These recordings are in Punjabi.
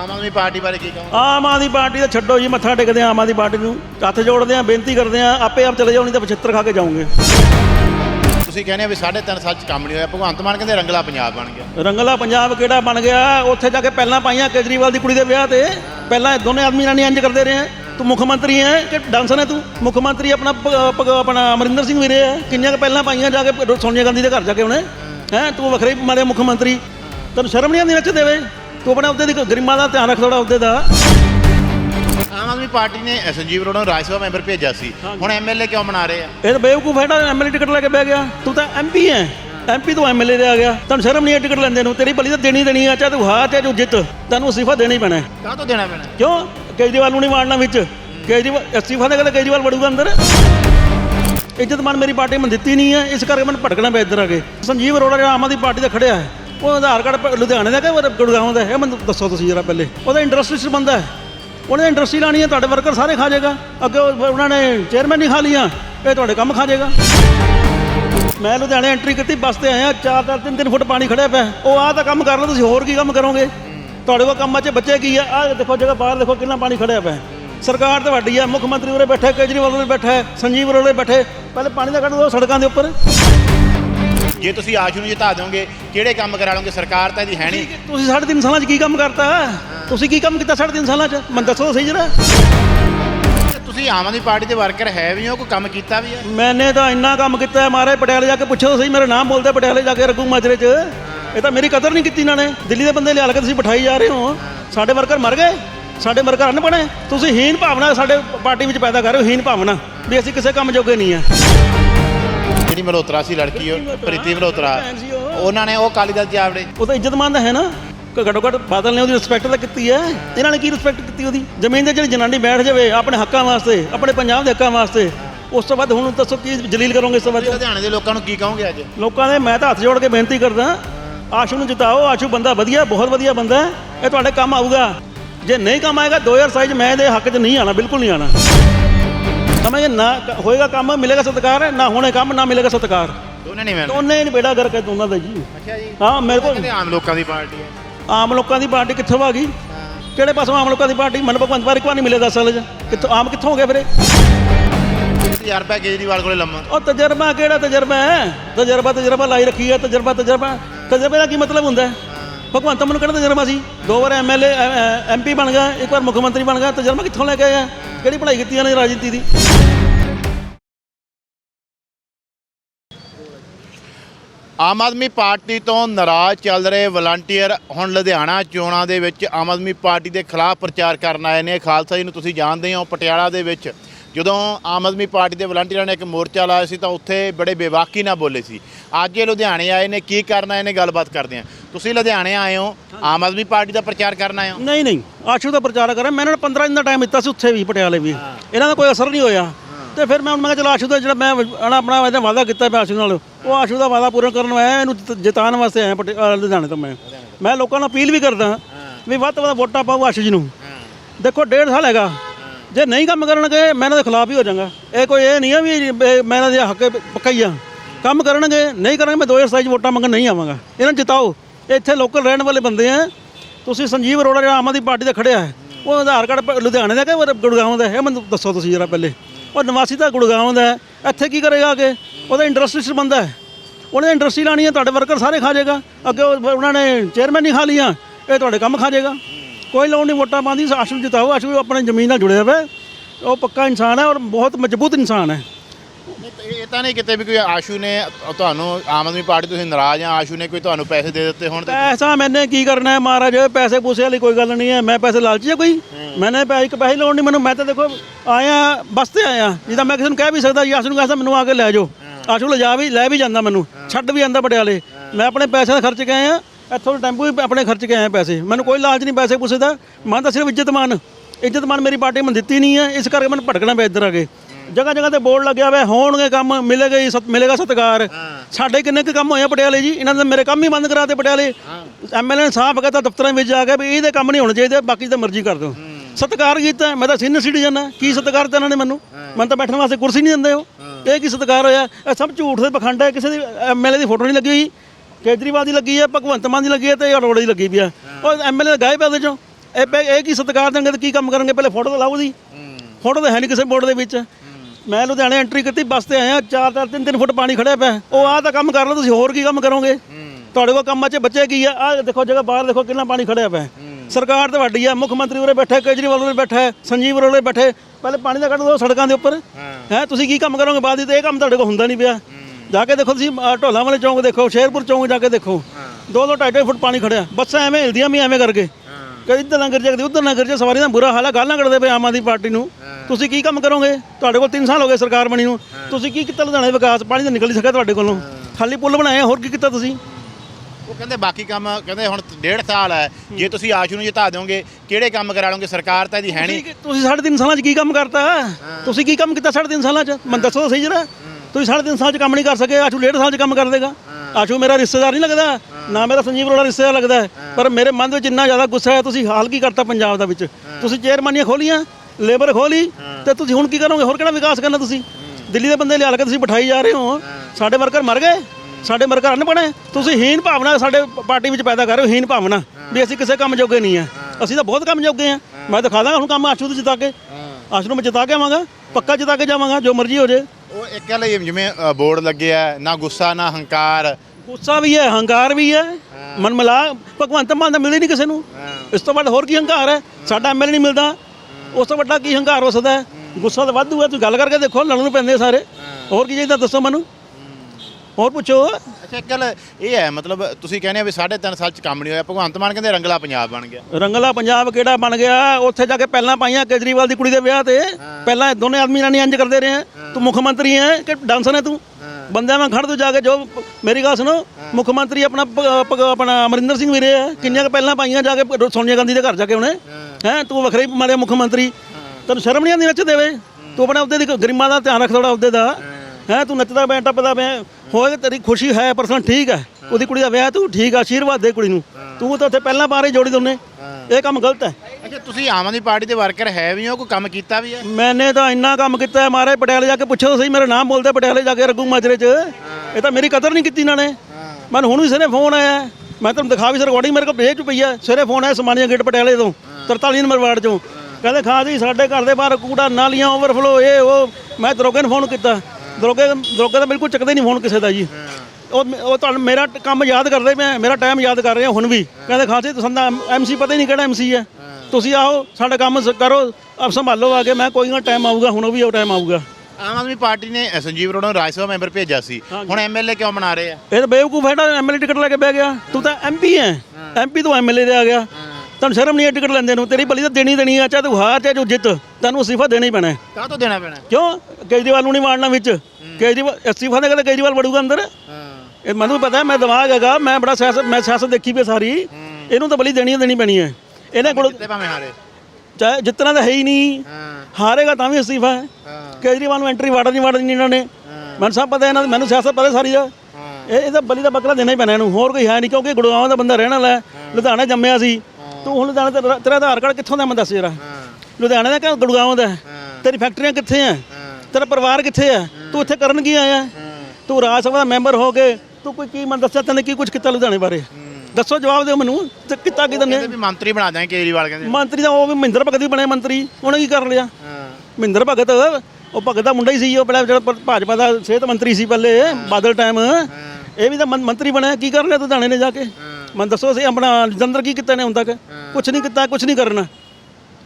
ਆਮ ਆਦਮੀ ਪਾਰਟੀ ਬਾਰੇ ਕੀ ਕਹੋ ਆਮ ਆਦਮੀ ਪਾਰਟੀ ਦਾ ਛੱਡੋ ਜੀ ਮੱਥਾ ਟੇਕਦੇ ਆ ਆਮ ਆਦਮੀ ਪਾਰਟੀ ਨੂੰ ਹੱਥ ਜੋੜਦੇ ਆ ਬੇਨਤੀ ਕਰਦੇ ਆ ਆਪੇ ਆਪ ਚਲੇ ਜਾਓ ਨਹੀਂ ਤਾਂ 75 ਖਾ ਕੇ ਜਾਓਗੇ। ਤੁਸੀਂ ਕਹਿੰਦੇ ਆ ਵੀ 3.5 ਸਾਲ ਚ ਕੰਮ ਨਹੀਂ ਹੋਇਆ ਭਗਵੰਤ ਮਾਨ ਕਹਿੰਦੇ ਰੰਗਲਾ ਪੰਜਾਬ ਬਣ ਗਿਆ। ਰੰਗਲਾ ਪੰਜਾਬ ਕਿਹੜਾ ਬਣ ਗਿਆ? ਉੱਥੇ ਜਾ ਕੇ ਪਹਿਲਾਂ ਪਾਈਆਂ ਕੇਜਰੀਵਾਲ ਦੀ ਕੁੜੀ ਦੇ ਵਿਆਹ ਤੇ। ਪਹਿਲਾਂ ਇਹ ਦੋਨੇ ਆਦਮੀ ਰਾਣੀ ਇੰਜ ਕਰਦੇ ਰਹੇ। ਤੂੰ ਮੁੱਖ ਮੰਤਰੀ ਹੈ ਕਿ ਡਾਂਸਰ ਹੈ ਤੂੰ? ਮੁੱਖ ਮੰਤਰੀ ਆਪਣਾ ਆਪਣਾ ਅਮਰਿੰਦਰ ਸਿੰਘ ਵੀਰੇ ਹੈ ਕਿੰਨੀਆਂ ਕੁ ਪਹਿਲਾਂ ਪਾਈਆਂ ਜਾ ਕੇ ਸੋਨੀਆ ਗਾਂਧੀ ਦੇ ਘਰ ਜਾ ਕੇ ਉਹਨੇ ਹੈ ਤੂੰ ਵੱਖਰੇ ਮਾਰੇ ਮੁੱਖ ਮੰਤਰੀ। ਤੈਨੂੰ ਸ਼ਰਮ ਨਹੀਂ ਆਉਂਦੀ ਵਿੱਚ ਦੇਵੇ? ਤੂੰ ਆਪਣੇ ਅਹੁਦੇ ਦੀ ਗਰਿਮਾ ਦਾ ਧਿਆਨ ਰੱਖ ਥੋੜਾ ਅਹੁਦੇ ਦਾ। ਆਮ ਆਦਮੀ ਪਾਰਟੀ ਨੇ ਸੰਜੀਵ ਅਰੋੜਾ ਨੂੰ ਰਾਜ ਸਭਾ ਮੈਂਬਰ ਭੇਜਿਆ ਸੀ। ਹੁਣ ਐਮਐਲਏ ਕਿਉਂ ਬਣਾ ਰਹੇ ਆ? ਇਹ ਤਾਂ ਬੇਵਕੂਫ ਹੈ ਜਿਹੜਾ ਐਮਐਲਏ ਟਿਕਟ ਲੈ ਕੇ ਬਹਿ ਗਿਆ। ਤੂੰ ਤਾਂ ਐਮਪੀ ਹੈ ਐਮਪੀ ਤੋਂ ਐਮਐਲਏ ਦੇ ਆ ਗਿਆ। ਤੁਹਾਨੂੰ ਸ਼ਰਮ ਨਹੀਂ ਹੈ ਟਿਕਟ ਲੈਂਦੇ ਨੂੰ? ਤੇਰੀ ਭਲੀ ਤਾਂ ਦੇਣੀ ਦੇਣੀ ਆ ਚਾਹੇ ਤੂੰ ਹਾਰ ਚਾਹੇ ਤੂੰ ਜਿੱਤ। ਤੈਨੂੰ ਅਸਤੀਫਾ ਦੇਣਾ ਹੀ ਪੈਣਾ। ਕਾਹ ਤੋਂ ਦੇਣਾ ਪੈਣਾ ਕਿਉਂ? ਕੇਜਰੀਵਾਲ ਨੂੰ ਨਹੀਂ ਮਾਰਨਾ ਵਿੱਚ। ਕੇਜਰੀਵਾਲ ਅਸਤੀਫਾ ਦੇ ਕਹਿੰਦੇ ਕੇਜਰੀਵਾਲ ਵੜੂਗਾ ਅੰਦਰ। ਇੱਜ਼ਤ ਮਾਨ ਮੇਰੀ ਪਾਰਟੀ ਮੈਨੂੰ ਦਿੱਤੀ ਨਹੀਂ ਹੈ ਇਸ ਕਰਕੇ ਮੈਨੂੰ ਭਟਕਣਾ ਪਿਆ ਇੱਧਰ ਆ ਕੇ। ਸੰਜੀਵ ਅਰੋੜਾ ਜਿਹੜਾ ਆਮ ਆਦਮੀ ਪਾਰਟੀ ਦਾ ਖੜਿਆ ਹੈ। ਉਹ ਆਧਾਰ ਕਾਰਡ ਪ- ਲੁਧਿਆਣੇ ਦਾ ਕਿ ਉਹ ਗੁੜਗਾਉਂ ਦਾ ਹੈ ਇਹ ਮੈਨੂੰ ਦੱਸੋ ਤੁਸੀਂ ਜਰਾ ਪਹਿਲੇ। ਉਹਦਾ ਇੰਡਸਟਰੀ ਬੰਦਾ ਹੈ। ਉਹਨੇ ਇੰਡਸਟਰੀ ਲਾਣੀ ਹੈ ਤੁਹਾਡੇ ਵਰਕਰ ਸਾਰੇ ਖਾ ਜਾਏਗਾ। ਅੱਗੇ ਉਹਨਾਂ ਨੇ ਚੇਅਰਮੈਨ ਨਹੀਂ ਖਾ ਲੀਆਂ ਇਹ ਤੁਹਾਡੇ ਕੰਮ ਖਾ ਜਾਏਗਾ। ਮੈਂ ਲੁਧਿਆਣੇ ਐਂਟਰੀ ਕੀਤੀ ਬੱਸ ਤੇ ਆਇਆ ਚਾਰ ਚਾਰ ਤਿੰਨ ਤਿੰਨ ਫੁੱਟ ਪਾਣੀ ਖੜਿਆ ਪਿਆ। ਉਹ ਆਹ ਤਾਂ ਕੰਮ ਕਰ ਲਓ ਤੁਸੀਂ ਹੋਰ ਕੀ ਕੰਮ ਕਰੋਗੇ? ਤੁਹਾਡੇ ਕੋਲ ਕੰਮਾਂ 'ਚ ਬੱਚੇ ਕੀ ਆ? ਆਹ ਦੇਖੋ ਜਗ੍ਹਾ ਬਾਹਰ ਦੇਖੋ ਕਿੰਨਾ ਪਾਣੀ ਖੜਿਆ ਪਿਆ। ਸਰਕਾਰ ਤਾਂ ਵੱਡੀ ਆ ਮੁੱਖ ਮੰਤਰੀ ਉਰੇ ਬੈਠਾ ਕੇਜਰੀਵਾਲ ਉਰੇ ਬੈਠਾ ਹੈ, ਸੰਜੀਵ ਅਰੋੜੇ ਬੈਠੇ। ਪਹਿਲੇ ਪਾਣੀ ਦਾ ਕੱਢ ਦਿਓ ਸੜਕਾਂ ਦੇ ਉੱਪਰ। ਜੇ ਤੁਸੀਂ ਆਸ਼ੂ ਨੂੰ ਜਿਤਾ ਦਿਓਗੇ ਕਿਹੜੇ ਕੰਮ ਕਰਾ ਲਓਗੇ? ਸਰਕਾਰ ਤਾਂ ਇਹਦੀ ਹੈ ਨਹੀਂ। ਤੁਸੀਂ ਸਾਢੇ ਤਿੰਨ ਸਾਲਾਂ 'ਚ ਕੀ ਕੰਮ ਕਰਤਾ? ਤੁਸੀਂ ਕੀ ਕੰਮ ਕੀਤਾ ਸਾਢੇ ਤਿੰਨ ਸਾਲਾਂ 'ਚ? ਮੈਨੂੰ ਦੱਸੋ ਸਹੀ ਜਰਾ। ਤੁਸੀਂ ਆਮ ਆਦਮੀ ਪਾਰਟੀ ਦੇ ਵਰਕਰ ਹੈ ਵੀ ਹੋ ਕੋਈ ਕੰਮ ਕੀਤਾ ਵੀ ਹੈ? ਮੈਨੇ ਤਾਂ ਇੰਨਾ ਕੰਮ ਕੀਤਾ ਹੈ ਮਾਰੇ ਪਟਿਆਲੇ ਜਾ ਕੇ ਪੁੱਛੋ ਸਹੀ ਮੇਰਾ ਨਾਮ ਬੋਲਦੇ ਪਟਿਆਲੇ ਜਾ ਕੇ ਰਘੂ ਮਾਜਰੇ 'ਚ। ਇਹ ਤਾਂ ਮੇਰੀ ਕਦਰ ਨਹੀਂ ਕੀਤੀ ਇਹਨਾਂ ਨੇ। ਦਿੱਲੀ ਦੇ ਬੰਦੇ ਲਿਆ ਕੇ ਤੁਸੀਂ ਬਿਠਾਈ ਜਾ ਰਹੇ ਹੋ। ਸਾਡੇ ਵਰਕਰ ਮਰ ਗਏ। ਸਾਡੇ ਵਰਕਰ ਅਨ ਬਣੇ ਤੁਸੀਂ ਹੀਨ ਭਾਵਨਾ ਸਾਡੇ ਪਾਰਟੀ ਵਿੱਚ ਪੈਦਾ ਕਰ ਰਹੇ ਹੋ ਹੀਨ ਭਾਵਨਾ ਵੀ ਅਸੀਂ ਕਿਸੇ ਕੰਮ ਜੋਗੇ ਨਹੀਂ ਆ। ਜਿਹੜੀ ਮਲਹੋਤਰਾ ਸੀ ਲੜਕੀ ਉਹ ਪ੍ਰੀਤੀ ਮਲਹੋਤਰਾ ਭੈਣ ਸੀ ਉਹ। ਉਹਨਾਂ ਨੇ ਉਹ ਅਕਾਲੀ ਦਲ ਚ ਆਵੜੇ ਉਹ ਤਾਂ ਇੱਜ਼ਤਮੰਦ ਹੈ ਨਾ। ਕ- ਘੱਟੋ ਘੱਟ ਬਾਦਲ ਨੇ ਉਹਦੀ ਰਿਸਪੈਕਟ ਤਾਂ ਕੀਤੀ ਹੈ। ਇਹਨਾਂ ਨੇ ਕੀ ਰਿਸਪੈਕਟ ਕੀਤੀ ਉਹਦੀ? ਜ਼ਮੀਨ ਤੇ ਜਿਹੜੀ ਜਨਾਨੀ ਬੈਠ ਜਾਵੇ ਆਪਣੇ ਹੱਕਾਂ ਵਾਸਤੇ ਆਪਣੇ ਪੰਜਾਬ ਦੇ ਹੱਕਾਂ ਵਾਸਤੇ ਉਸ ਤੋਂ ਬਾਅਦ ਹੁਣ ਦੱਸੋ ਕੀ ਜਲੀਲ ਕਰੋਗੇ ਇਸ ਤੋਂ ਬਾਅਦ? ਲੁਧਿਆਣੇ ਦੇ ਲੋਕਾਂ ਨੂੰ ਕੀ ਕਹੋਗੇ ਅੱਜ? ਲੋਕਾਂ ਦੇ ਮੈਂ ਤਾਂ ਹੱਥ ਜੋੜ ਕੇ ਬੇਨਤੀ ਕਰਦਾ ਆਸ਼ੂ ਨੂੰ ਜਿਤਾਓ। ਆਸ਼ੂ ਬੰਦਾ ਵਧੀਆ ਬਹੁਤ ਵਧੀਆ ਬੰਦਾ ਹੈ। ਇਹ ਤੁਹਾਡੇ ਕੰਮ ਆਊਗਾ। ਜੇ ਨਹੀਂ ਕੰਮ ਆਏਗਾ 2027 ਚ ਮੈਂ ਇਹਦੇ ਹੱਕ 'ਚ ਨਹੀਂ ਆਣਾ ਬਿਲਕੁਲ ਨਹੀਂ ਆਣਾ। ਸਮਝੇ ਨਾ ਹੋਏਗਾ ਕੰਮ ਮਿਲੇਗਾ ਸਤਿਕਾਰ ਨਾ ਹੋਣੇ ਕੰਮ ਨਾ ਮਿਲੇਗਾ ਸਤਿਕਾਰ। ਦੋਨੇ ਨਹੀਂ ਮਿਲਣੇ। ਉਹਨੇ ਨਹੀਂ ਬੇੜਾ ਕਰਕੇ ਦੋਨਾਂ ਦਾ ਜੀ। ਅੱਛਾ ਜੀ। ਹਾਂ ਮੇਰੇ ਕੋਲ ਕਹਿੰਦੇ ਆਮ ਲੋਕਾਂ ਦੀ ਪਾਰਟੀ ਹੈ? ਆਮ ਲੋਕਾਂ ਦੀ ਪਾਰਟੀ ਕਿੱਥੋਂ ਆ ਗਈ? ਕਿਹੜੇ ਪਾਸੋਂ ਆਮ ਲੋਕਾਂ ਦੀ ਪਾਰਟੀ? ਮਨ ਭਗਵੰਤ ਮਾਨ ਵਾਰ ਨਹੀਂ ਮਿਲੇ 10 ਸਾਲ 'ਚ। ਕਿੱਥੋਂ ਆਮ ਕਿੱਥੋਂ ਹੋ ਗਿਆ ਵੀਰੇ ਤਜਰਬਾ ਕੇਜਰੀਵਾਲ ਕੋਲੇ ਲੰਮਾ। ਉਹ ਤਜਰਬਾ ਕਿਹੜਾ ਤਜਰਬਾ ਹੈ? ਤਜਰਬਾ ਤਜਰਬਾ ਲਾਈ ਰੱਖੀ ਹੈ ਤਜਰਬਾ ਤਜਰਬਾ। ਤਜਰਬੇ ਦਾ ਕੀ ਮਤਲਬ ਹੁੰਦਾ ਹੈ? ਭਗਵੰਤ ਮਾਨ ਨੂੰ ਕਿਹੜਾ ਤਜਰਬਾ ਸੀ? ਦੋ ਵਾਰ ਐਮਐਲਏ ਐਮਪੀ ਬਣ ਗਿਆ, ਇੱਕ ਵਾਰ ਮੁੱਖ ਮੰਤਰੀ ਬਣ ਗਿਆ, ਤਜਰਬਾ ਕਿੱਥੋਂ ਲੈ ਕੇ ਆਇਆ ਕਿਹੜੀ ਪੜ੍ਹਾਈ ਕੀਤੀ ਇਹਨੇ ਰਾਜਨੀਤੀ ਦੀ? ਆਮ ਆਦਮੀ ਪਾਰਟੀ ਤੋਂ ਨਾਰਾਜ਼ ਚੱਲ ਰਹੇ ਵਲੰਟੀਅਰ ਹੁਣ ਲੁਧਿਆਣਾ ਚੋਣਾਂ ਦੇ ਵਿੱਚ ਆਮ ਆਦਮੀ ਪਾਰਟੀ ਦੇ ਖਿਲਾਫ ਪ੍ਰਚਾਰ ਕਰਨ ਆਏ ਨੇ। ਖਾਲਸਾ ਜੀ ਨੂੰ ਤੁਸੀਂ ਜਾਣਦੇ ਹੋ, ਪਟਿਆਲਾ ਦੇ ਵਿੱਚ ਜਦੋਂ ਆਮ ਆਦਮੀ ਪਾਰਟੀ ਦੇ ਵਲੰਟੀਅਰਾਂ ਨੇ ਇੱਕ ਮੋਰਚਾ ਲਾਇਆ ਸੀ ਤਾਂ ਉੱਥੇ ਬੜੇ ਬੇਵਾਕੀ ਨਾਲ ਬੋਲੇ ਸੀ। ਅੱਜ ਇਹ ਲੁਧਿਆਣੇ ਆਏ ਨੇ ਕੀ ਕਰਨਾ ਇਹਨੇ ਗੱਲਬਾਤ ਕਰਦੇ ਆ ਤੁਸੀਂ ਲੁਧਿਆਣੇ ਆਏ ਹੋ ਆਮ ਆਦਮੀ ਪਾਰਟੀ ਦਾ ਪ੍ਰਚਾਰ ਕਰਨ ਆਏ ਹੋ? ਨਹੀਂ ਨਹੀਂ ਆਸ਼ੂ ਦਾ ਪ੍ਰਚਾਰ ਕਰਾਂ। ਮੈਂ ਇਹਨਾਂ ਨੂੰ 15 ਦਿਨ ਦਾ ਟਾਈਮ ਦਿੱਤਾ ਸੀ ਉੱਥੇ ਵੀ ਪਟਿਆਲੇ ਵੀ। ਇਹਨਾਂ ਦਾ ਕੋਈ ਅਸਰ ਨਹੀਂ ਹੋਇਆ। ਤੇ ਫਿਰ ਮੈਂ ਹੁਣ ਮੈਂ ਕਿਹਾ ਚਲੋ ਆਸ਼ੂ ਦਾ ਜਿਹੜਾ ਮੈਂ ਆਪਣਾ ਇਹਦਾ ਵਾਅਦਾ ਕੀਤਾ ਪਿਆ ਆਸ਼ੂ ਨਾਲ ਉਹ ਆਸ਼ੂ ਦਾ ਵਾਅਦਾ ਪੂਰਾ ਕਰਨ ਆਇਆ ਇਹਨੂੰ ਜਿਤ- ਜਿਤਾਉਣ ਵਾਸਤੇ ਆਇਆ ਲੁਧਿਆਣੇ ਤੋਂ ਮੈਂ। ਮੈਂ ਲੋਕਾਂ ਨੂੰ ਅਪੀਲ ਵੀ ਕਰਦਾ ਵੀ ਵੱਧ ਤੋਂ ਵੱਧ ਵੋਟਾਂ ਪਾਓ ਆਸ਼ੂ ਜੀ ਨੂੰ। ਦੇਖੋ ਡੇਢ ਸਾਲ ਹੈਗਾ। ਜੇ ਨਹੀਂ ਕੰਮ ਕਰਨਗੇ, ਮੈਂ ਇਹਨਾਂ ਦੇ ਖਿਲਾਫ ਹੀ ਹੋ ਜਾਵਾਂਗਾ। ਇਹ ਕੋਈ ਇਹ ਨਹੀਂ ਆ ਵੀ ਮੈਂ ਇਹਨਾਂ ਦੇ ਹੱਕ ਪੱਕਾ ਹੀ ਆ। ਕੰਮ ਕਰਨਗੇ, ਨਹੀਂ ਕਰਨਗੇ, ਮੈਂ 2027 ਚ ਵੋਟਾਂ ਮੰਗਣ ਨਹੀਂ ਆਵਾਂਗਾ। ਇਹਨਾਂ ਨੂੰ ਜਿਤਾਓ। ਇਹ ਇੱਥੇ ਲੋਕਲ ਰਹਿਣ ਵਾਲੇ ਬੰਦੇ ਆ। ਤੁਸੀਂ ਸੰਜੀਵ ਅਰੋੜਾ ਜਿਹੜਾ ਆਮ ਆਦਮੀ ਪਾਰਟੀ ਦਾ ਖੜਿਆ ਹੈ, ਉਹ ਆਧਾਰ ਕਾਰਡ ਪ- ਲੁਧਿਆਣੇ ਦਾ ਕਿ ਉਹ ਗੁੜਗਾਉਂ ਦਾ ਹੈ? ਇਹ ਮੈਨੂੰ ਦੱਸੋ ਤੁਸੀਂ ਜਰਾ ਪਹਿਲੇ। ਉਹ ਨਿਵਾਸੀ ਤਾਂ ਗੁੜਗਾਉਂ ਦਾ ਇੱਥੇ ਕੀ ਕਰੇਗਾ ਅੱਗੇ ਉਹਦਾ ਇੰਡਸਟਰੀਸ ਬੰਦਾ ਹੈ। ਉਹਨੇ ਇੰਡਸਟਰੀ ਲਾਣੀ ਹੈ, ਤੁਹਾਡੇ ਵਰਕਰ ਸਾਰੇ ਖਾ ਜਾਏਗਾ। ਅੱਗੇ ਉਹਨਾਂ ਨੇ ਚੇਅਰਮੈਨ ਨਹੀਂ ਖਾ ਲੀਆਂ ਇਹ ਤੁਹਾਡੇ ਕੰਮ ਖਾ ਜਾਏਗਾ। ਕੋਈ ਲੋੜ ਨਹੀਂ ਵੋਟਾਂ ਪਾਉਂਦੀ ਆਸ਼ੂ ਜਿਤਾਓ ਆਸ਼ੂ ਆਪਣੇ ਜ਼ਮੀਨ ਨਾਲ ਜੁੜਿਆ ਹੋਇਆ। ਉਹ ਪੱਕਾ ਇਨਸਾਨ ਹੈ ਔਰ ਬਹੁਤ ਮਜ਼ਬੂਤ ਇਨਸਾਨ ਹੈ। ਇਹ ਤਾਂ ਨਹੀਂ ਕਿਤੇ ਵੀ ਕੋਈ ਆਸ਼ੂ ਨੇ ਤੁਹਾਨੂੰ ਆਮ ਆਦਮੀ ਪਾਰਟੀ ਤੁਸੀਂ ਨਾਰਾਜ਼ ਆ ਆਸ਼ੂ ਨੇ ਕੋਈ ਤੁਹਾਨੂੰ ਪੈਸੇ ਦੇ ਦਿੱਤੇ ਹੁਣ ਪੈਸਾ ਮੈਨੇ ਕੀ ਕਰਨਾ ਹੈ ਮਹਾਰਾਜ ਪੈਸੇ ਪੂਸੇ ਵਾਲੀ ਕੋਈ ਗੱਲ ਨਹੀਂ ਹੈ ਮੈਂ ਪੈਸੇ ਲਾਲਚੀ ਹੈ ਕੋਈ। ਮੈਨੇ ਪੈ ਇੱਕ ਪੈਸੇ ਲੋੜ ਨਹੀਂ ਮੈਨੂੰ ਮੈਂ ਤਾਂ ਦੇਖੋ ਆਇਆ ਬੱਸ ਤੇ ਆਇਆ। ਜਿੱਦਾਂ ਮੈਂ ਕਿਸੇ ਨੂੰ ਕਹਿ ਵੀ ਸਕਦਾ ਯਾਸ ਨੂੰ ਕਹਿੰਦਾ ਮੈਨੂੰ ਆ ਕੇ ਲੈ ਜਾਓ। ਆਸ਼ੂ ਲਿਜਾ ਵੀ ਲੈ ਵੀ ਜਾਂਦਾ ਮੈਨੂੰ ਛੱਡ ਵੀ ਜਾਂਦਾ ਪਟਿਆਲੇ। ਮੈਂ ਆਪਣੇ ਪੈਸੇ ਦਾ ਖਰਚ ਕੇ ਆਇਆ। ਇੱਥੋਂ ਟੈਂਪੂ ਵੀ ਆਪਣੇ ਖਰਚ ਕੇ ਆਇਆ ਪੈਸੇ। ਮੈਨੂੰ ਕੋਈ ਲਾਲਚ ਨਹੀਂ ਪੈਸੇ ਪੂਸੇ ਦਾ। ਮੈਂ ਤਾਂ ਸਿਰਫ ਇੱਜ਼ਤਮਾਨ ਇੱਜ਼ਤਮਾਨ ਮੇਰੀ ਪਾਰਟੀ ਮੈਨੂੰ ਦਿੱਤੀ ਨਹੀਂ ਹੈ ਇਸ ਕਰਕੇ ਮੈਨੂੰ ਭਟਕਣਾ ਪਿਆ ਇੱਧਰ ਆ ਕੇ। ਜਗ੍ਹਾ ਜਗ੍ਹਾ ਤੇ ਬੋਰਡ ਲੱਗਿਆ ਹੋਇਆ ਹੋਣਗੇ ਕੰਮ ਮਿਲੇਗਾ ਹੀ ਸਤ- ਮਿਲੇਗਾ ਸਤਿਕਾਰ। ਸਾਡੇ ਕਿੰਨੇ ਕੁ ਕੰਮ ਹੋਏ ਆ ਪਟਿਆਲੇ ਜੀ? ਇਹਨਾਂ ਨੇ ਮੇਰੇ ਕੰਮ ਹੀ ਬੰਦ ਕਰਾਤੇ ਪਟਿਆਲੇ। ਐਮਐਲਏ ਨੇ ਸਾਫ਼ ਕਹਤਾ ਦਫ਼ਤਰਾਂ ਵਿੱਚ ਜਾ ਕੇ ਵੀ ਇਹਦੇ ਕੰਮ ਨਹੀਂ ਹੋਣੇ ਚਾਹੀਦੇ ਬਾਕੀ ਤਾਂ ਮਰਜ਼ੀ ਕਰ ਦਿਓ। ਸਤਿਕਾਰ ਕੀਤਾ ਮੈਂ ਤਾਂ ਸੀਨੀਅਰ ਸਿਟੀਜ਼ਨ ਆ। ਕੀ ਸਤਿਕਾਰ ਦਿੱਤਾ ਇਹਨਾਂ ਨੇ ਮੈਨੂੰ? ਮੈਨੂੰ ਤਾਂ ਬੈਠਣ ਵਾਸਤੇ ਕੁਰਸੀ ਨਹੀਂ ਦਿੰਦੇ ਹੋ। ਇਹ ਕੀ ਸਤਿਕਾਰ ਹੋਇਆ? ਇਹ ਸਭ ਝੂਠ ਦੇ ਪਖੰਡ ਹੈ। ਕਿਸੇ ਦੀ ਐਮਐਲਏ ਦੀ ਫੋਟੋ ਨਹੀਂ ਲੱਗੀ ਹੋਈ। ਕੇਜਰੀਵਾਲ ਦੀ ਲੱਗੀ ਹੈ ਭਗਵੰਤ ਮਾਨ ਦੀ ਲੱਗੀ ਹੈ ਤੇ ਅਰੋੜਾ ਦੀ ਲੱਗੀ ਵੀ ਆ ਉਹ ਐਮਐਲਏ ਗਾਇਬ ਹੈ ਉਹਦੇ ਚੋਂ। ਇਹ ਪੈ- ਇਹ ਕੀ ਸਤਿਕਾਰ ਦੇਣਗੇ ਤੇ ਕੀ ਕੰਮ ਕਰਨਗੇ? ਪਹਿਲੇ ਫੋਟੋ ਤਾਂ ਲਾਓ ਦੀ ਫੋਟੋ ਤਾਂ ਹੈ ਨਹੀਂ ਕਿਸੇ ਬੋਰਡ ਦੇ ਵਿੱਚ। ਮੈਂ ਲੁਧਿਆਣੇ ਐਂਟਰੀ ਕੀਤੀ ਬੱਸ ਤੇ ਆਇਆ 4 4 3 3 ਫੁੱਟ ਪਾਣੀ ਖੜਿਆ ਪਿਆ। ਉਹ ਆਹ ਤਾਂ ਕੰਮ ਕਰ ਲਓ ਤੁਸੀਂ ਹੋਰ ਕੀ ਕੰਮ ਕਰੋਗੇ? ਤੁਹਾਡੇ ਕੋਲ ਕੰਮਾਂ 'ਚ ਬੱਚੇ ਕੀ ਆ? ਆਹ ਦੇਖੋ ਜਗ੍ਹਾ ਬਾਹਰ ਦੇਖੋ ਕਿੰਨਾ ਪਾਣੀ ਖੜਿਆ ਪਿਆ। ਸਰਕਾਰ ਤਾਂ ਵੱਡੀ ਆ ਮੁੱਖ ਮੰਤਰੀ ਉਰੇ ਬੈਠਾ ਹੈ, ਕੇਜਰੀਵਾਲ ਉਰੇ ਬੈਠਾ ਹੈ, ਸੰਜੀਵ ਉਰੇ ਬੈਠੇ। ਪਹਿਲੇ ਪਾਣੀ ਦਾ ਕੱਢ ਦਿਓ ਸੜਕਾਂ ਦੇ ਉੱਪਰ। ਹੈ। ਤੁਸੀਂ ਕੀ ਕੰਮ ਕਰੋਗੇ ਬਾਅਦ ਵਿੱਚ ਇਹ ਕੰਮ ਤੁਹਾਡੇ ਕੋਲ ਹੁੰਦਾ ਨਹੀਂ ਪਿਆ। ਜਾ ਕੇ ਦੇਖੋ ਤੁਸੀਂ ਅਹ, ਢੋਲਾਂ ਵਾਲੇ ਚੌਂਕ ਦੇਖੋ ਸ਼ੇਰਪੁਰ ਚੌਂਕ ਜਾ ਕੇ ਦੇਖੋ। ਦੋ ਦੋ ਢਾਈ ਢਾਈ ਫੁੱਟ ਪਾਣੀ ਖੜਿਆ। ਬੱਸਾਂ ਐਵੇਂ ਹਿਲਦੀਆਂ ਵੀ ਐਵੇਂ ਕਰਕੇ। ਕਿ ਇੱਧਰ ਨਾ ਗਿਰ ਜਾਏ ਉੱਧਰ ਨਾ ਗਿਰ ਸਵਾਰੀ ਦਾ ਬੁਰਾ ਹਾਲ ਹੈ ਗਾਲਾਂ ਕੱਢਦੇ ਪਏ ਆਮ ਆਦਮੀ ਪਾਰਟੀ ਨੂੰ। ਤੁਸੀਂ ਕੀ ਕੰਮ ਕਰੋਗੇ? ਤੁਹਾਡੇ ਕੋਲ 3 ਸਾਲ ਹੋ ਗਏ ਸਰਕਾਰ ਬਣੀ ਨੂੰ। ਤੁਸੀਂ ਕੀ ਕੀਤਾ ਲੁਧਿਆਣੇ ਵਿਕਾਸ? ਪਾਣੀ ਤਾਂ ਨਿਕਲ ਨਹੀਂ ਸਕਿਆ ਤੁਹਾਡੇ ਕੋਲੋਂ। ਖਾਲੀ ਪੁੱਲ ਬਣਾਏ ਹੋਰ ਕੀ ਕੀਤਾ ਤੁਸੀਂ? ਉਹ ਕਹਿੰਦੇ ਬਾਕੀ ਕੰਮ ਕਹਿੰਦੇ ਹੁਣ ਡੇਢ ਸਾਲ ਹੈ। ਜੇ ਤੁਸੀਂ ਆਸ਼ੂ ਨੂੰ ਜਿਤਾ ਦਿਓਗੇ ਕਿਹੜੇ ਕੰਮ ਕਰਾ ਲਓਗੇ? ਸਰਕਾਰ ਤਾਂ ਇਹਦੀ ਹੈ ਨਹੀਂ। ਤੁਸੀਂ- ਤੁਸੀਂ ਸਾਢੇ ਤਿੰਨ ਸਾਲਾਂ 'ਚ ਕੀ ਕੰਮ ਕਰਤਾ? ਤੁਸੀਂ ਕੀ ਕੰਮ ਕੀਤਾ ਸਾਢੇ ਤਿੰਨ ਸਾਲਾਂ 'ਚ? ਮੈਨੂੰ ਦੱਸੋ ਤਾਂ ਸਹੀ ਜਰਾ। ਤੁਸੀਂ ਸਾਢੇ ਤਿੰਨ ਸਾਲ 'ਚ ਕੰਮ ਨਹੀਂ ਕਰ ਸਕੇ ਆਸ਼ੂ ਡੇਢ ਸਾਲ 'ਚ ਕੰਮ ਕਰ ਦੇਗਾ। ਆਸ਼ੂ ਮੇਰਾ ਰਿਸ਼ਤੇਦਾਰ ਨਹੀਂ ਲੱਗਦਾ। ਨਾ ਮੇਰਾ ਸੰਜੀਵ ਅਰੋੜਾ ਰਿਸ਼ਤੇਦਾਰ ਲੱਗਦਾ। ਹੈ। ਪਰ ਮੇਰੇ ਮਨ ਵਿੱਚ ਇੰਨਾ ਜ਼ਿਆਦਾ ਗੁੱਸਾ ਹੈ ਤੁਸੀਂ ਹਾਲ ਕੀ ਕਰਤਾ ਪੰਜਾਬ ਦਾ ਵਿੱਚ? ਤੁਸੀਂ ਚੇਅਰਮਾਨੀਆਂ ਖੋਲੀਆਂ ਲੇਬਰ ਖੋਲੀ ਤੇ ਤੁਸੀਂ ਹੁਣ ਕੀ ਕਰੋਗੇ? ਹੋਰ ਕਿਹੜਾ ਵਿਕਾਸ ਕਰਨਾ ਤੁਸੀਂ? ਦਿੱਲੀ ਦੇ ਬੰਦੇ ਲਿਆ ਕੇ ਤੁਸੀਂ ਬਿਠਾਈ ਜਾ ਰਹੇ ਹੋ। ਸਾਡੇ ਵਰਕਰ ਮਰ ਗਏ। ਸਾਡੇ ਵਰਕਰ ਅਨ ਬਣੇ ਤੁਸੀਂ ਹੀਨ ਭਾਵਨਾ ਸਾਡੇ ਪਾਰਟੀ ਵਿੱਚ ਪੈਦਾ ਕਰ ਰਹੇ ਹੋ ਹੀਨ ਭਾਵਨਾ। ਵੀ ਅਸੀਂ ਕਿਸੇ ਕੰਮ ਜੋਗੇ ਨਹੀਂ ਆ। ਅਸੀਂ ਤਾਂ ਬਹੁਤ ਕੰਮ ਜੋਗੇ ਆ। ਮੈਂ ਦਿਖਾ ਦਾਂਗਾ ਹੁਣ ਕੰਮ ਆਸ਼ੂ ਨੂੰ ਜਿਤਾ ਕੇ। ਆਸ਼ੂ ਨੂੰ ਮੈਂ ਜਿਤਾ ਕੇ ਆਵਾਂਗਾ ਪੱਕਾ ਜਿਤਾ ਕੇ ਜਾਵਾਂਗਾ ਜੋ ਮਰਜ਼ੀ ਹੋ ਜੇ। ਉਹ ਇੱਕ ਗੱਲ ਇਹ ਜਿਵੇਂ ਅ, ਬੋਰਡ ਲੱਗਿਆ ਹੈ, ਨਾ ਗੁੱਸਾ ਨਾ ਹੰਕਾਰ। ਗੁੱਸਾ ਵੀ ਹੈ ਹੰਕਾਰ ਵੀ ਹੈ। ਮਨ ਮਿਲਾ ਭਗਵੰਤ ਮਾਨ ਤਾਂ ਮਿਲਦਾ ਹੀ ਨਹੀਂ ਕਿਸੇ ਨੂੰ। ਇਸ ਤੋਂ ਵੱਧ ਹੋਰ ਕੀ ਹੰਕਾਰ ਹੈ? ਸਾਡਾ ਐਮਐਲ ਨਹੀਂ ਮਿਲਦਾ। ਉਸ ਤੋਂ ਵੱਡਾ ਕੀ ਹੰਕਾਰ ਹੋ ਸਕਦਾ ਹੈ? ਗੁੱਸਾ ਤਾਂ ਵਾਧੂ ਹੈ ਤੁਸੀਂ ਗੱਲ ਕਰਕੇ ਦੇਖੋ ਲੜਨ ਨੂੰ ਪੈਂਦੇ ਸਾਰੇ। ਹੋਰ ਕੀ ਚਾਹੀਦਾ ਦੱਸੋ ਮੈਨੂੰ? ਹੋਰ ਪੁੱਛੋ। ਅੱਛਾ ਇੱਕ ਗੱਲ ਇਹ ਹੈ ਮਤਲਬ ਤੁਸੀਂ ਕਹਿੰਦੇ ਆ ਵੀ 3.5 ਸਾਲ ਚ ਕੰਮ ਨਹੀਂ ਹੋਇਆ। ਭਗਵੰਤ ਮਾਨ ਕਹਿੰਦੇ ਰੰਗਲਾ ਪੰਜਾਬ ਬਣ ਗਿਆ। ਰੰਗਲਾ ਪੰਜਾਬ ਕਿਹੜਾ ਬਣ ਗਿਆ? ਉੱਥੇ ਜਾ ਕੇ ਪਹਿਲਾਂ ਪਾਈਆਂ ਕੇਜਰੀਵਾਲ ਦੀ ਕੁੜੀ ਦੇ ਵਿਆਹ ਤੇ। ਪਹਿਲਾਂ ਦੋਨੇ ਆਦਮੀ ਨਾਲ ਨਹੀਂ ਇੰਜ ਕਰਦੇ ਰਹੇ ਆ। ਤੂੰ ਮੁੱਖ ਮੰਤਰੀ ਹੈ ਕਿ ਡਾਂਸਰ ਹੈ ਤੂੰ? ਬੰਦਿਆਂ ਵਾਂ ਖੜ ਤੂੰ ਜਾ ਕੇ ਜੋ ਮੇਰੀ ਗੱਲ ਸੁਣੋ ਮੁੱਖ ਮੰਤਰੀ ਆਪਣਾ ਭ- ਭ- ਆਪਣਾ ਅਮਰਿੰਦਰ ਸਿੰਘ ਵੀਰੇ ਹੈ ਕਿੰਨੀਆਂ ਕੁ ਪਹਿਲਾਂ ਪਾਈਆਂ ਜਾ ਕੇ ਸੋਨੀਆ ਗਾਂਧੀ ਦੇ ਘਰ ਜਾ ਕੇ ਉਹਨੇ। ਹੈ। ਤੂੰ ਵੱਖਰੇ ਹੀ ਮਾਰਿਆ ਮੁੱਖ ਮੰਤਰੀ। ਤੈਨੂੰ ਸ਼ਰਮ ਨਹੀਂ ਆਉਂਦੀ ਨੱਚ ਦੇਵੇ? ਤੂੰ ਆਪਣੇ ਉਹਦੇ ਦੀ ਗਰਿਮਾ ਦਾ ਧਿਆਨ ਰੱਖ ਥੋੜਾ ਉਹਦੇ ਦਾ। ਹੈ। ਤੂੰ ਨੱਚਦਾ ਪਿਆ ਟੱਪਦਾ ਪਿਆ। ਹੋਏ ਤੇਰੀ ਖੁਸ਼ੀ ਹੈ ਪਰਸਨ ਠੀਕ ਹੈ। ਉਹਦੀ ਕੁੜੀ ਦਾ ਵਿਆਹ ਤੂੰ ਠੀਕ ਆ ਆਸ਼ੀਰਵਾਦ ਦੇ ਕੁੜੀ ਨੂੰ। ਤੂੰ ਤਾਂ ਉੱਥੇ ਪਹਿਲਾਂ ਬਾਰੇ ਜੋੜੀ ਦੋਨੇ। ਇਹ ਕੰਮ ਗਲਤ ਹੈ। ਅੱਛਾ ਤੁਸੀਂ ਆਮ ਆਦਮੀ ਪਾਰਟੀ ਦੇ ਵਰਕਰ ਹੈ ਵੀ ਹੋ ਕੋਈ ਕੰਮ ਕੀਤਾ ਵੀ ਹੈ? ਮੈਨੇ ਤਾਂ ਇੰਨਾ ਕੰਮ ਕੀਤਾ ਹੈ ਮਾਰੇ ਪਟਿਆਲੇ ਜਾ ਕੇ ਪੁੱਛੋ ਸਹੀ ਮੇਰਾ ਨਾਮ ਬੋਲਦੇ ਪਟਿਆਲੇ ਜਾ ਕੇ ਰਘੂ ਮਾਜਰੇ 'ਚ। ਇਹ ਤਾਂ ਮੇਰੀ ਕਦਰ ਨਹੀਂ ਕੀਤੀ ਇਹਨਾਂ ਨੇ। ਮੈਨੂੰ ਹੁਣ ਵੀ ਸਵੇਰੇ ਫੋਨ ਆਇਆ ਹੈ। ਮੈਂ ਤੁਹਾਨੂੰ ਦਿਖਾ ਵੀ ਸਰ ਰਿਕਾਰਡਿੰਗ ਮੇਰੇ ਕੋਲ ਭੇਜ ਪਈ ਹੈ। ਸਵੇਰੇ ਫੋਨ ਆਇਆ ਸਮਾਨੀਆ ਗੇਟ ਪਟਿਆਲੇ ਤੋਂ 43 ਨੰਬਰ ਵਾਰਡ ਚੋਂ। ਕਹਿੰਦੇ ਖਾਂ ਜੀ ਸਾਡੇ ਘਰ ਦੇ ਬਾਹਰ ਕੂੜਾ ਨਾਲੀਆਂ ਓਵਰਫਲੋ ਇਹ ਉਹ। ਮੈਂ ਦਰੋਗੇ ਨੂੰ ਫੋਨ ਕੀਤਾ। ਦਰੋਗੇ ਦਰੋਗੇ ਤਾਂ ਬਿਲਕੁਲ ਚੱਕਦੇ ਨਹੀਂ ਫੋਨ ਕਿਸੇ ਦਾ ਜੀ। ਉਹ ਉਹ ਤੁਹਾਨੂੰ ਮੇਰਾ ਕੰਮ ਯਾਦ ਕਰਦੇ ਮੈਂ ਮੇਰਾ ਟਾਈਮ ਯਾਦ ਕਰ ਰਹੇ ਆ ਹੁਣ ਵੀ। ਕਹਿੰਦੇ ਖਾਂ ਜੀ ਤੁਸੀਂ ਐਮਸੀ ਪਤਾ ਹੀ ਨਹੀਂ ਕਿਹੜਾ ਐਮਸੀ ਹੈ। ਤੁਸੀਂ ਆਓ ਸਾਡਾ ਕੰਮ ਕਰੋ ਆਪ ਸੰਭਾਲੋ ਆ ਕੇ। ਮੈਂ ਕੋਈ ਨਾ ਟਾਈਮ ਆਊਗਾ ਹੁਣ ਵੀ ਉਹ ਟਾਈਮ ਆਊਗਾ। ਆਮ ਆਦਮੀ ਪਾਰਟੀ ਨੇ ਸੰਜੀਵ ਅਰੋੜਾ ਨੂੰ ਰਾਜ ਸਭਾ ਮੈਂਬਰ ਭੇਜਿਆ ਸੀ। ਹੁਣ ਐਮਐਲਏ ਕਿਉਂ ਬਣਾ ਰਹੇ ਆ? ਇਹ ਤਾਂ ਬੇਵਕੂਫ ਹੈ ਨਾ ਐਮਐਲਏ ਟਿਕਟ ਲੈ ਕੇ ਬਹਿ ਗਿਆ। ਤੂੰ ਤਾਂ ਐਮਪੀ ਹੈ। ਐਮਪੀ ਤੋਂ ਐਮਐਲਏ ਦੇ ਆ ਗਿਆ। ਤੁਹਾਨੂੰ ਸ਼ਰਮ ਨਹੀਂ ਹੈ ਟਿਕਟ ਲੈਂਦੇ ਨੂੰ? ਤੇਰੀ ਬਲੀ ਤਾਂ ਦੇਣੀ ਦੇਣੀ ਆ ਚਾਹੇ ਤੂੰ ਹਾਰ ਚਾਹੇ ਤੂੰ ਜਿੱਤ। ਤੈਨੂੰ ਅਸਤੀਫਾ ਦੇਣਾ ਹੀ ਪੈਣਾ ਹੈ। ਕਾਹ ਤੋਂ ਦੇਣਾ ਪੈਣਾ? ਕਿਉਂ? ਕੇਜਰੀਵਾਲ ਨੂੰ ਨਹੀਂ ਮਾਰਨਾ ਵਿੱਚ। ਕੇਜਰੀਵਾਲ ਅਸਤੀਫਾ ਦੇ ਕਹਿੰਦੇ ਕੇਜਰੀਵਾਲ ਵੜੂਗਾ ਅੰਦਰ। ਇਹ ਮੈਨੂੰ ਪਤਾ ਮੈਂ ਦਿਮਾਗ ਹੈਗਾ ਮੈਂ ਬੜਾ ਸਿਆਸਤ ਮੈਂ ਸਿਆਸਤ ਦੇਖੀ ਵੀ ਸਾਰੀ। ਇਹਨੂੰ ਤਾਂ ਬਲੀ ਦੇਣੀ ਹੀ ਦੇਣੀ ਪੈਣੀ ਹੈ। ਇਹਨੇ ਕੋਲ ਜਿੱਤੇ ਭਾਵੇਂ ਹਾਰੇ। ਚਾਹੇ ਜਿੱਤਣਾ ਤਾਂ ਹੈ ਹੀ ਨਹੀਂ। ਹਾਰੇਗਾ ਤਾਂ ਵੀ ਅਸਤੀਫਾ ਹੈ। ਕੇਜਰੀਵਾਲ ਨੂੰ ਐਂਟਰੀ ਵਾੜਨ ਨਹੀਂ ਵਾੜਨੀ ਇਹਨਾਂ ਨੇ। ਮੈਨੂੰ ਸਭ ਪਤਾ ਇਹਨਾਂ ਦਾ ਮੈਨੂੰ ਸਿਆਸਤ ਪਤਾ ਸਾਰੀ ਆ। ਇਹ ਇਹਦਾ ਬਲੀ ਦਾ ਬੱਕਰਾ ਦੇਣਾ ਹੀ ਪੈਣਾ ਇਹਨੂੰ। ਹੋਰ ਕੋਈ ਹੈ ਨਹੀਂ ਕਿਉਂਕਿ ਗੁੜਗਾਵਾਂ ਦਾ ਬੰਦਾ ਰਹਿਣ ਵਾਲਾ ਲੁਧਿਆਣਾ ਜੰਮਿਆ ਸੀ। ਤੂੰ ਹੁਣ ਲੁਧਿਆਣਾ ਤੇਰਾ ਤੇਰਾ ਆਧਾਰ ਕਾਰਡ ਕਿੱਥੋਂ ਦਾ ਮੈਂ ਦੱਸ ਜਰਾ। ਲੁਧਿਆਣਾ ਦਾ ਕਿ ਗੁੜਗਾਵਾਂ ਦਾ? ਤੇਰੀ ਫੈਕਟਰੀਆਂ ਕਿੱਥੇ ਆ ਤੇਰਾ ਪਰਿਵਾਰ ਕਿੱਥੇ ਆ ਤੂੰ ਇੱਥੇ ਕਰਨ ਕੀ ਆਇਆ ਤੂੰ ਰਾਜ ਸਭਾ ਦਾ ਮੈਂਬਰ ਹੋ ਕੇ ਤੂੰ ਕੋਈ ਕੀ ਮਨ ਦੱਸਿਆ ਤੈਨੇ ਕੀ ਕੁਝ ਕੀਤਾ ਲੁਧਿਆਣੇ ਬਾਰੇ? ਦੱਸੋ ਜਵਾਬ ਦਿਓ ਮੈਨੂੰ ਤੇ ਕੀਤਾ ਕੀ ਤੈਨੇ? ਕਹਿੰਦੇ ਵੀ ਮੰਤਰੀ ਬਣਾ ਦਾਂਗੇ ਕੇਜਰੀਵਾਲ ਕਹਿੰਦੇ। ਮੰਤਰੀ ਦਾ ਉਹ ਵੀ ਮਹਿੰਦਰ ਭਗਤ ਵੀ ਬਣੇ ਮੰਤਰੀ ਉਹਨੇ ਕੀ ਕਰ ਲਿਆ? ਮਹਿੰਦਰ ਭਗਤ ਉਹ ਭਗਤ ਦਾ ਮੁੰਡਾ ਹੀ ਸੀ ਉਹ ਪਹਿਲਾਂ ਜਿਹੜਾ ਭਾਜਪਾ ਦਾ ਸਿਹਤ ਮੰਤਰੀ ਸੀ ਪਹਿਲੇ ਬਾਦਲ ਟਾਈਮ ਇਹ ਵੀ ਤਾਂ ਮੰਤਰੀ ਬਣਿਆ ਕੀ ਕਰ ਲਿਆ ਲੁਧਿਆਣੇ ਨੇ ਜਾ ਕੇ? ਮੈਨੂੰ ਦੱਸੋ ਅਸੀਂ ਆਪਣਾ ਜੰਦਰ ਕੀ ਕੀਤਾ ਨੇ ਹੁਣ ਤੱਕ? ਕੁਝ ਨਹੀਂ ਕੀਤਾ ਕੁਝ ਨਹੀਂ ਕਰਨਾ।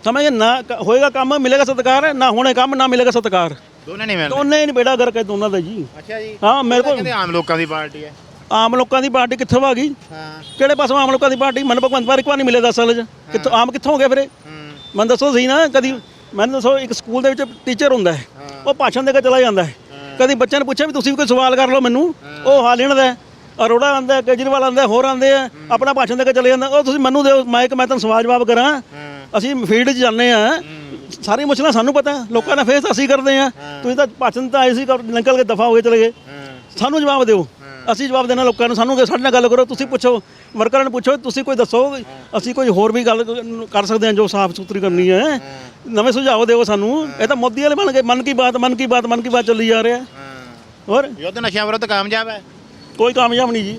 ਸਮਝ ਨਾ ਹੋਏਗਾ ਕੰਮ ਮਿਲੇਗਾ ਸਤਿਕਾਰ ਨਾ ਹੋਣੇ ਕੰਮ ਨਾ ਮਿਲੇਗਾ ਸਤਿਕਾਰ। ਦੋਨੇ ਨਹੀਂ ਮਿਲਦੇ ਦੋਨੇ ਹੀ ਬੇੜਾ ਕਰਕੇ ਦੋਨਾਂ ਦਾ ਜੀ। ਅੱਛਾ ਜੀ। ਹਾਂ ਮੇਰੇ ਕੋਲ ਕਹਿੰਦੇ ਆਮ ਲੋਕਾਂ ਦੀ ਪਾਰਟੀ ਹੈ? ਆਮ ਲੋਕਾਂ ਦੀ ਪਾਰਟੀ ਕਿੱਥੋਂ ਆ ਗਈ? ਹਾਂ। ਕਿਹੜੇ ਪਾਸੋਂ ਆਮ ਲੋਕਾਂ ਦੀ ਪਾਰਟੀ? ਮਨ ਭਗਵੰਤ ਮਾਨ ਇੱਕ ਵਾਰ ਨਹੀਂ ਮਿਲੇ 10 ਸਾਲ ਚ। ਕਿੱਥੋਂ ਆਮ ਕਿੱਥੋਂ ਹੋ ਗਏ ਫਿਰ ਇਹ? ਮੈਨੂੰ ਦੱਸੋ ਸਹੀ ਨਾ ਕਦੀ ਮੈਨੂੰ ਦੱਸੋ ਇੱਕ ਸਕੂਲ ਦੇ ਵਿੱਚ ਟੀਚਰ ਹੁੰਦਾ ਹੈ। ਉਹ ਭਾਸ਼ਣ ਦੇ ਕੇ ਚਲਾ ਜਾਂਦਾ ਹੈ। ਕਦੀ ਬੱਚਿਆਂ ਨੇ ਪੁੱਛਿਆ ਵੀ ਤੁਸੀਂ ਵੀ ਕੋਈ ਸਵਾਲ ਕਰ ਲਓ ਮੈਨੂੰ? ਉਹ ਹਾਲ ਇਹਨਾਂ ਦਾ ਹੈ। ਅਰੋੜਾ ਆਂਦਾ ਕੇਜਰੀਵਾਲ ਆਂਦਾ ਹੋਰ ਆਂਦੇ ਆ। ਆਪਣਾ ਭਾਸ਼ਣ ਦੇ ਕੇ ਚਲੇ ਜਾਂਦਾ। ਉਹ ਤੁਸੀਂ ਮੈਨੂੰ ਦਿਓ ਮਾਈਕ ਮੈਂ ਤੁਹਾਨੂੰ ਸਵਾਲ ਜਵਾਬ ਕਰਾਂ। ਅਸੀਂ ਫੀਲਡ 'ਚ ਜਾਂਦੇ ਆ ਸਾਰੀ ਮੁਸ਼ਕਲਾਂ ਸਾਨੂੰ ਪਤਾ। ਲੋਕਾਂ ਦਾ ਫੇਸ ਅਸੀਂ ਕਰਦੇ ਆ ਤੁਸੀਂ ਤਾਂ ਭਾਸ਼ਣ ਤਾਂ ਆਏ ਸੀ ਨਿਕਲ ਕੇ ਦਫਾ ਹੋ ਕੇ ਚਲੇ ਗਏ। ਸਾਨੂੰ ਜਵਾਬ ਦਿਓ। ਅਸੀਂ ਜਵਾਬ ਦੇਣਾ ਲੋਕਾਂ ਨੂੰ। ਸਾਨੂੰ ਸਾਡੇ ਨਾਲ ਗੱਲ ਕਰੋ ਤੁਸੀਂ ਪੁੱਛੋ। ਵਰਕਰਾਂ ਨੂੰ ਪੁੱਛੋ ਤੁਸੀਂ ਕੋਈ ਦੱਸੋ ਅਸੀਂ ਕੋਈ ਹੋਰ ਵੀ ਗੱਲ ਕਰ ਸਕਦੇ ਹਾਂ ਜੋ ਸਾਫ਼ ਸੁਥਰੀ ਕਰਨੀ ਹੈ। ਨਵੇਂ ਸੁਝਾਅ ਦਿਓ ਸਾਨੂੰ। ਇਹ ਤਾਂ ਮੋਦੀ ਵਾਲੇ ਬਣ ਗਏ। ਮਨ ਕੀ ਬਾਤ ਮਨ ਕੀ ਬਾਤ ਮਨ ਕੀ ਬਾਤ ਚੱਲੀ ਜਾ ਰਿਹਾ। ਹੋਰ? ਯੁੱਧ ਨਸ਼ਾ ਵਿਰੁੱਧ ਕਾਮਯਾਬ ਹੈ। ਕੋਈ ਕਾਮਯਾਬ ਨਹੀਂ ਜੀ।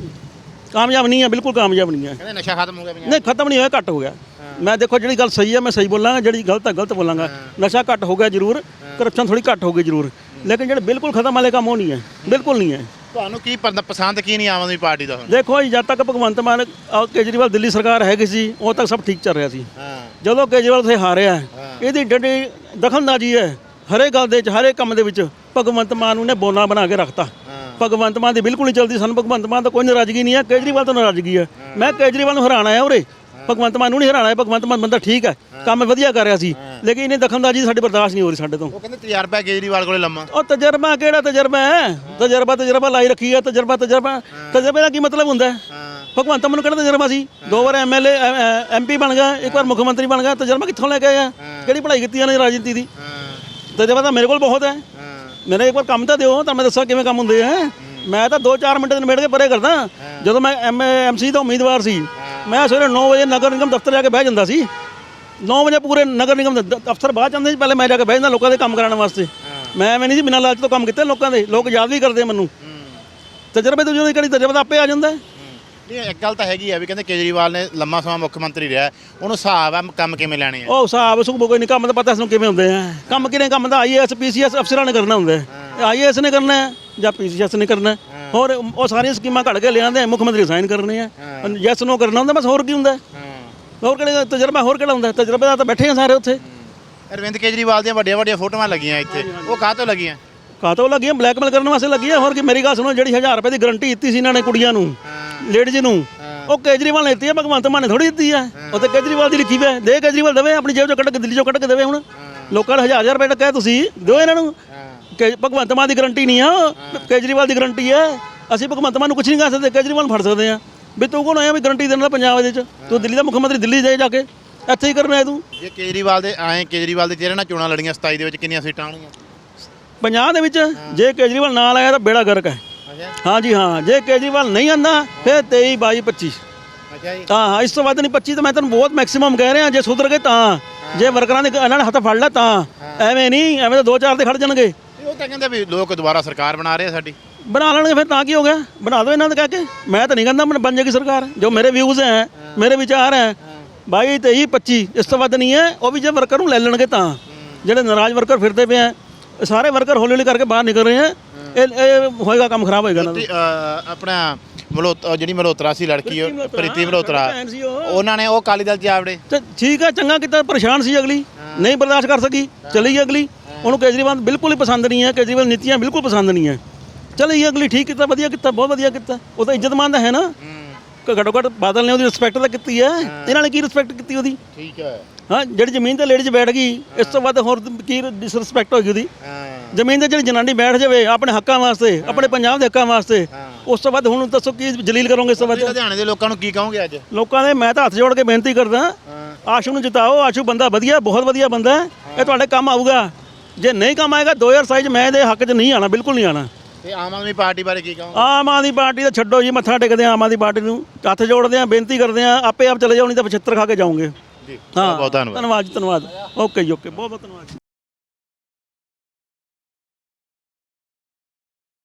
ਕਾਮਯਾਬ ਨਹੀਂ ਹੈ ਬਿਲਕੁਲ ਕਾਮਯਾਬ ਨਹੀਂ ਹੈ। ਕਹਿੰਦੇ ਨਸ਼ਾ ਖਤਮ ਹੋ ਗਿਆ ਪੰਜਾਬ ਨਹੀਂ ਖਤਮ ਨਹੀਂ ਹੋਇਆ ਘੱਟ ਹੋ ਗਿਆ। ਮੈਂ ਦੇਖੋ ਜਿਹੜੀ ਗੱਲ ਸਹੀ ਹੈ ਮੈਂ ਸਹੀ ਬੋਲਾਂਗਾ ਜਿਹੜੀ ਗਲਤ ਹੈ ਗਲਤ ਬੋਲਾਂਗਾ। ਨਸ਼ਾ ਘੱਟ ਹੋ ਗਿਆ ਜ਼ਰੂਰ ਕਰਪਸ਼ਨ ਥੋੜੀ ਘੱਟ ਹੋ ਗਈ ਜ਼ਰੂਰ। ਲੇਕਿਨ ਜਿਹੜੇ ਬਿਲਕੁਲ ਖਤਮ ਵਾਲੇ ਕੰਮ ਉਹ ਨਹੀਂ ਹੈ ਬਿਲਕੁਲ ਨਹੀਂ ਹੈ। ਤੁਹਾਨੂੰ ਕੀ ਪਸੰਦ ਕੀ ਨਹੀਂ ਆਮ ਆਦਮੀ ਪਾਰਟੀ ਦਾ ਹੁਣ? ਦੇਖੋ ਜੀ ਜਦ ਤੱਕ ਭਗਵੰਤ ਮਾਨ ਕੇਜਰੀਵਾਲ ਦਿੱਲੀ ਸਰਕਾਰ ਹੈਗੀ ਸੀ ਉਦੋਂ ਤੱਕ ਸਭ ਠੀਕ ਚੱਲ ਰਿਹਾ ਸੀ। ਹਾਂ। ਜਦੋਂ ਕੇਜਰੀਵਾਲ ਉੱਥੇ ਹਾਰਿਆ ਇਹਦੀ ਡੱਡੀ ਦਖਲਅੰਦਾਜ਼ੀ ਹੈ ਹਰੇ ਗੱਲ ਦੇ ਵਿੱਚ ਹਰੇ ਕੰਮ ਦੇ ਵਿੱਚ ਭਗਵੰਤ ਮਾਨ ਨੂੰ ਨੇ ਬੋਨਾ ਬਣਾ ਕੇ ਰੱਖਤਾ। ਭਗਵੰਤ ਮਾਨ ਦੀ ਬਿਲਕੁਲ ਨਹੀਂ ਚਲਦੀ ਸਾਨੂੰ ਭਗਵੰਤ ਮਾਨ ਦਾ ਕੋਈ ਨਾਰਾਜ਼ਗੀ ਨਹੀਂ ਹੈ ਕੇਜਰੀਵਾਲ ਤੋਂ ਨਾਰਾਜ਼ਗੀ ਹੈ। ਮੈਂ ਕੇਜਰੀਵਾਲ ਨੂੰ ਹਰਾਣਾ ਹੈ ਉਰੇ ਭਗਵੰਤ ਮਾਨ ਨੂੰ ਨਹੀਂ ਹਰਾਣਾ ਭਗਵੰਤ ਮਾਨ ਬੰਦਾ ਠੀਕ ਹੈ ਕੰਮ ਵਧੀਆ ਕਰ ਰਿਹਾ ਸੀ ਲੇਕਿਨ ਇਹਨੇ ਦਖਲਅੰਦਾਜ਼ੀ ਸਾਡੀ ਬਰਦਾਸ਼ਤ ਨਹੀਂ ਹੋ ਰਹੀ ਸਾਡੇ ਤੋਂ। ਉਹ ਕਹਿੰਦੇ ਤਜਰਬਾ ਕੇਜਰੀਵਾਲ ਕੋਲੇ ਲੰਮਾ। ਉਹ ਤਜਰਬਾ ਕਿਹੜਾ ਤਜਰਬਾ ਹੈ? ਤਜਰਬਾ ਤਜਰਬਾ ਲਾਈ ਰੱਖੀ ਹੈ ਤਜਰਬਾ ਤਜਰਬਾ। ਤਜਰਬੇ ਦਾ ਕੀ ਮਤਲਬ ਹੁੰਦਾ ਭਗਵੰਤ ਮਾਨ ਨੂੰ ਕਿਹੜਾ ਤਜਰਬਾ ਸੀ? ਦੋ ਵਾਰ ਐਮਐਲਏ ਐਮਪੀ ਬਣ ਗਿਆ ਇੱਕ ਵਾਰ ਮੁੱਖ ਮੰਤਰੀ ਬਣ ਗਿਆ ਤਜਰਬਾ ਕਿੱਥੋਂ ਲੈ ਕੇ ਆਇਆ? ਕਿਹੜੀ ਪੜ੍ਹਾਈ ਕੀਤੀ ਇਹਨੇ ਰਾਜਨੀਤੀ ਦੀ? ਤਜਰਬਾ ਤਾਂ ਮੇਰੇ ਕੋਲ ਬਹੁਤ ਹੈ। ਮੇਰੇ ਇੱਕ ਵਾਰ ਕੰਮ ਤਾਂ ਦਿਓ ਤਾਂ ਮੈਂ ਦੱਸਾਂ ਕਿਵੇਂ ਕੰਮ ਹੁੰਦੇ ਆ ਮੈਂ ਤਾਂ 2-4 ਮਿੰਟ ਦੇ ਨਿਬੇੜ ਕੇ ਪਰੇ ਕਰਦਾ। ਜਦੋਂ ਮੈਂ ਐਮ ਐਮਸੀ ਦਾ ਉਮੀਦਵਾਰ ਸੀ ਮੈਂ ਸਵੇਰੇ 9 ਵਜੇ ਨਗਰ ਨਿਗਮ ਦਫ਼ਤਰ ਜਾ ਕੇ ਬਹਿ ਜਾਂਦਾ ਸੀ। 9 ਵਜੇ ਪੂਰੇ ਨਗਰ ਨਿਗਮ ਦੇ ਦ- ਦਫ਼ਤਰ ਬਾਅਦ ਜਾਂਦੇ ਸੀ ਪਹਿਲੇ ਮੈਂ ਜਾ ਕੇ ਬਹਿ ਜਾਂਦਾ ਲੋਕਾਂ ਦੇ ਕੰਮ ਕਰਾਉਣ ਵਾਸਤੇ। ਮੈਂ ਐਵੇਂ ਨਹੀਂ ਸੀ ਬਿਨਾਂ ਲਾਲਚ ਤੋਂ ਕੰਮ ਕੀਤੇ ਲੋਕਾਂ ਦੇ ਲੋਕ ਯਾਦ ਵੀ ਕਰਦੇ ਆ ਮੈਨੂੰ ਤਜਰਬੇ ਤੋਂ ਜਦੋਂ ਕਿਹੜੀ ਤਜਰਬਾ ਤਾਂ ਆਪੇ ਆ ਜਾਂਦਾ। ਹੈ। ਨਹੀਂ ਇੱਕ ਗੱਲ ਤਾਂ ਹੈਗੀ ਆ ਵੀ ਕਹਿੰਦੇ ਕੇਜਰੀਵਾਲ ਨੇ ਲੰਮਾ ਸਮਾਂ ਮੁੱਖ ਮੰਤਰੀ ਰਿਹਾ ਉਹਨੂੰ ਹਿਸਾਬ ਆ ਕੰਮ ਕਿਵੇਂ ਲੈਣੇ ਆ। ਉਹ ਹਿਸਾਬ ਸੁਖ ਕੋਈ ਨਹੀਂ ਕੰਮ ਤਾਂ ਪਤਾ ਸਾਨੂੰ ਕਿਵੇਂ ਹੁੰਦੇ ਆ। ਕੰਮ ਕਿਹਨੇ ਕੰਮ ਦਾ ਆਈਏਐਸ ਪੀਸੀਐਸ ਅਫਸਰਾਂ ਨੇ ਕਰਨਾ ਹੁੰਦਾ। ਹੈ। ਆਈਏਐਸ ਨੇ ਕਰਨਾ ਹੈ ਜਾਂ ਪੀਸੀਐਸ ਨੇ ਕਰਨਾ। ਹੈ। ਹੋਰ ਉਹ ਸਾਰੀਆਂ ਸਕੀਮਾਂ ਘੜ ਕੇ ਲਿਆਉਂਦੇ ਆ ਮੁੱਖ ਮੰਤਰੀ ਸਾਈਨ ਕਰਨੇ ਆ। ਯੈਸ ਨੋ ਕਰਨਾ ਹੁੰਦਾ ਬਸ ਹੋਰ ਕੀ ਹੁੰਦਾ? ਹੋਰ ਕਿਹੜੇ ਤਜਰਬਾ ਹੋਰ ਕਿਹੜਾ ਹੁੰਦਾ? ਤਜਰਬੇ ਦਾ ਤਾਂ ਬੈਠੇ ਆ ਸਾਰੇ ਉੱਥੇ। ਅਰਵਿੰਦ ਕੇਜਰੀਵਾਲ ਦੀਆਂ ਵੱਡੀਆਂ ਵੱਡੀਆਂ ਫੋਟੋਆਂ ਲੱਗੀਆਂ ਇੱਥੇ। ਉਹ ਕਾਹ ਤੋਂ ਲੱਗੀਆਂ? ਕਾਤੋਂ ਲੱਗੀਆਂ? ਬਲੈਕਮੇਲ ਕਰਨ ਵਾਸਤੇ ਲੱਗੀਆਂ ਹੋਰ ਕੀ ਮੇਰੀ ਗੱਲ ਸੁਣੋ ਜਿਹੜੀ 1000 ਰੁਪਏ ਦੀ ਗਾਰੰਟੀ ਦਿੱਤੀ ਸੀ ਇਹਨਾਂ ਨੇ ਕੁੜੀਆਂ ਨੂੰ ਲੇਡੀਜ਼ ਨੂੰ ਉਹ ਕੇਜਰੀਵਾਲ ਨੇ ਦਿੱਤੀ ਹੈ ਭਗਵੰਤ ਮਾਨ ਨੇ ਥੋੜੀ ਦਿੱਤੀ ਹੈ। ਉਹ ਤੇ ਕੇਜਰੀਵਾਲ ਦੀ ਲਿਖੀ ਹੋਈ ਹੈ ਦੇ ਕੇਜਰੀਵਾਲ ਦੇਵੇ ਆਪਣੀ ਜੇਬ ਚੋਂ ਕੱਢ ਕੇ ਦਿੱਲੀ ਚੋਂ ਕੱਢ ਕੇ ਦੇਵੇ ਹੁਣ। ਲੋਕਾਂ ਨੂੰ 1000 ਰੁਪਏ ਟੱਕਾ ਤੁਸੀਂ ਦਿਓ ਇਹਨਾਂ ਨੂੰ। ਕਿ ਭਗਵੰਤ ਮਾਨ ਦੀ ਗਾਰੰਟੀ ਨਹੀਂ ਆ। ਕੇਜਰੀਵਾਲ ਦੀ ਗਾਰੰਟੀ ਹੈ ਅਸੀਂ ਭਗਵੰਤ ਮਾਨ ਨੂੰ ਕੁਝ ਨਹੀਂ ਕਰ ਸਕਦੇ ਕੇਜਰੀਵਾਲ ਨੂੰ ਫੜ ਸਕਦੇ ਆ। ਵੀ ਤੂੰ ਕੋਣ ਆਇਆ ਵੀ ਗਾਰੰਟੀ ਦੇਣ ਦਾ ਪੰਜਾਬ ਦੇ ਵਿੱਚ ਤੂੰ ਦਿੱਲੀ ਦਾ ਮੁੱਖ ਮੰਤਰੀ ਦਿੱਲੀ ਜਾਏ ਜਾ ਕੇ। ਇੱਥੇ ਹੀ ਕਰਨਾ ਹੈ ਤੂੰ। ਜੇ ਕੇਜਰੀਵਾਲ ਦੇ ਆਏ ਕੇਜਰੀਵਾਲ ਦੇ ਚਿਹਰੇ ਨਾਲ ਚੋਣਾਂ ਲੜੀਆਂ 27 ਦੇ ਵਿੱਚ ਕਿੰਨੀਆਂ ਸੀਟਾਂ ਆਉਣਗੀਆਂ? ਪੰਜਾਬ ਦੇ ਵਿੱਚ ਜੇ ਕੇਜਰੀਵਾਲ ਨਾਲ ਆਇਆ ਤਾਂ ਬੇੜਾ ਗਰਕ ਹੈ। ਅੱਛਾ। ਹਾਂਜੀ ਹਾਂ। ਜੇ ਕੇਜਰੀਵਾਲ ਨਹੀਂ ਆਂਦਾ ਫਿਰ 23 22 25 ਅੱਛਾ ਜੀ। ਹਾਂ ਹਾਂ ਇਸ ਤੋਂ ਵੱਧ ਨਹੀਂ 25 ਤਾਂ ਮੈਂ ਤੁਹਾਨੂੰ ਬਹੁਤ ਮੈਕਸਿਮਮ ਕਹਿ ਰਿਹਾ। ਜੇ ਸੁਧਰ ਗਏ ਤਾਂ ਜੇ ਵਰਕਰਾਂ ਦੇ ਇਹਨਾਂ ਨੇ ਹੱਥ ਫੜ ਲਿਆ ਤਾਂ। ਐਵੇਂ ਨਹੀਂ ਐਵੇਂ ਤਾਂ ਦੋ ਚਾਰ ਤੇ ਖੜ ਜਾਣਗੇ। ਉਹ ਤਾਂ ਕਹਿੰਦੇ ਵੀ ਲੋਕ ਦੁਬਾਰਾ ਸਰਕਾਰ ਬਣਾ ਰਹੇ ਆ ਸਾਡੀ। ਬਣਾ ਲੈਣਗੇ ਫਿਰ ਤਾਂ ਕੀ ਹੋ ਗਿਆ? ਬਣਾ ਦਿਓ ਇਹਨਾਂ ਦੇ ਕਹਿ ਕੇ। ਮੈਂ ਤਾਂ ਨਹੀਂ ਕਹਿੰਦਾ ਬਣ- ਬਣ ਜਾਏਗੀ ਸਰਕਾਰ। ਜੋ ਮੇਰੇ ਵਿਊਜ਼ ਹੈ ਮੇਰੇ ਵਿਚਾਰ ਹੈ 22 23 25 ਇਸ ਤੋਂ ਵੱਧ ਨਹੀਂ ਹੈ। ਉਹ ਵੀ ਜੇ ਵਰਕਰ ਨੂੰ ਲੈ ਲੈਣਗੇ ਤਾਂ। ਜਿਹੜੇ ਨਾਰਾਜ਼ ਵਰਕਰ ਫਿਰਦੇ ਪਏ ਆ ਸਾਰੇ ਵਰਕਰ ਹੌਲੀ ਹੌਲੀ ਕਰਕੇ ਬਾਹਰ ਨਿਕਲ ਰਹੇ ਆ। ਇਹ ਇਹ ਹੋਏਗਾ ਕੰਮ ਖਰਾਬ ਹੋਏਗਾ ਦਾ। ਤੇ, ਅ, ਆਪਣਾ ਮਲੋਤ ਜਿਹੜੀ ਮਲੋਤਰਾ ਸੀ ਲੜਕੀ ਉਹ ਪ੍ਰੀਤੀ ਮਲੋਤਰਾ ਭੈਣ ਸੀ ਉਹ। ਉਹਨਾਂ ਨੇ ਉਹ ਅਕਾਲੀ ਦਲ ਚ ਆਵੜੇ ਤੇ ਠੀਕ ਹੈ ਚੰਗਾ ਕੀਤਾ ਪਰੇਸ਼ਾਨ ਸੀ ਅਗਲੀ। ਨਹੀਂ ਬਰਦਾਸ਼ਤ ਕਰ ਸਕੀ। ਚਲੀ ਗਈ ਅਗਲੀ। ਉਹਨੂੰ ਕੇਜਰੀਵਾਲ ਬਿਲਕੁਲ ਹੀ ਪਸੰਦ ਨਹੀਂ ਹੈ ਕੇਜਰੀਵਾਲ ਨੀਤੀਆਂ ਬਿਲਕੁਲ ਪਸੰਦ ਨਹੀਂ ਹੈ। ਚਲੀ ਗਈ ਅਗਲੀ ਠੀਕ ਕੀਤਾ ਵਧੀਆ ਕੀਤਾ ਬਹੁਤ ਵਧੀਆ ਕੀਤਾ। ਉਹ ਤਾਂ ਇੱਜ਼ਤਮਾਨ ਹੈ ਨਾ। ਘੱਟੋ ਘੱਟ ਬਾਦਲ ਨੇ ਉਹਦੀ ਰਿਸਪੈਕਟ ਤਾਂ ਕੀਤੀ ਹੈ। ਇਹਨਾਂ ਨੇ ਕੀ ਰਿਸਪੈਕਟ ਕੀਤੀ ਉਹਦੀ? ਠੀਕ ਹੈ। ਹਾਂ ਜਿਹੜੀ ਜ਼ਮੀਨ ਤੇ ਲੇਡੀਜ਼ ਬੈਠ ਗਈ ਇਸ ਤੋਂ ਵੱਧ ਹੋਰ ਕੀ ਡਿਸਰਿਸਪੈਕਟ ਹੋਏਗੀ ਉਹਦੀ? ਜ਼ਮੀਨ ਤੇ ਜਿਹੜੀ ਜਨਾਨੀ ਬੈਠ ਜਾਵੇ ਆਪਣੇ ਹੱਕਾਂ ਵਾਸਤੇ ਆਪਣੇ ਪੰਜਾਬ ਦੇ ਹੱਕਾਂ ਵਾਸਤੇ ਉਸ ਤੋਂ ਵੱਧ ਹੁਣ ਦੱਸੋ ਕੀ ਜਲੀਲ ਕਰੋਗੇ ਇਸ ਤੋਂ ਵੱਧ? ਲੁਧਿਆਣੇ ਦੇ ਲੋਕਾਂ ਨੂੰ ਕੀ ਕਹੋਗੇ ਅੱਜ? ਲੋਕਾਂ ਦੇ ਮੈਂ ਤਾਂ ਹੱਥ ਜੋੜ ਕੇ ਬੇਨਤੀ ਕਰਦਾ ਆਸ਼ੂ ਨੂੰ ਜਿਤਾਓ ਆਸ਼ੂ ਬੰਦਾ ਵਧੀਆ ਬਹੁਤ ਵਧੀਆ ਬੰਦਾ ਹੈ। ਇਹ ਤੁਹਾਡੇ ਕੰਮ ਆਊਗਾ। ਜੇ ਨਹੀਂ ਕੰਮ ਆਏਗਾ 2027 ਚ ਮੈਂ ਇਹਦੇ ਹੱਕ 'ਚ ਨਹੀਂ ਆਣਾ ਬਿਲਕੁਲ ਨਹੀਂ ਆਣਾ। ਤੇ ਆਮ ਆਦਮੀ ਪਾਰਟੀ ਬਾਰੇ ਕੀ ਕਹੋਗੇ? ਆਮ ਆਦਮੀ ਪਾਰਟੀ ਦਾ ਛੱਡੋ ਜੀ ਮੱਥਾ ਟੇਕਦੇ ਆ ਆਮ ਆਦਮੀ ਪਾਰਟੀ ਨੂੰ ਹੱਥ ਜੋੜਦੇ ਆ ਬੇਨਤੀ ਕਰਦੇ ਆ ਆਪੇ ਆਪ ਚਲੇ ਜਾਓ ਨਹੀਂ ਤਾਂ 75 ਖਾ ਕੇ ਜਾਓਗੇ। ਜੀ। ਹਾਂ ਬਹੁਤ ਧੰਨਵਾਦ। ਧੰਨਵਾਦ ਜੀ ਧੰਨਵਾਦ। ਓਕੇ ਜੀ ਓਕੇ ਬਹੁਤ ਬਹੁਤ ਧੰਨਵਾਦ ਜੀ।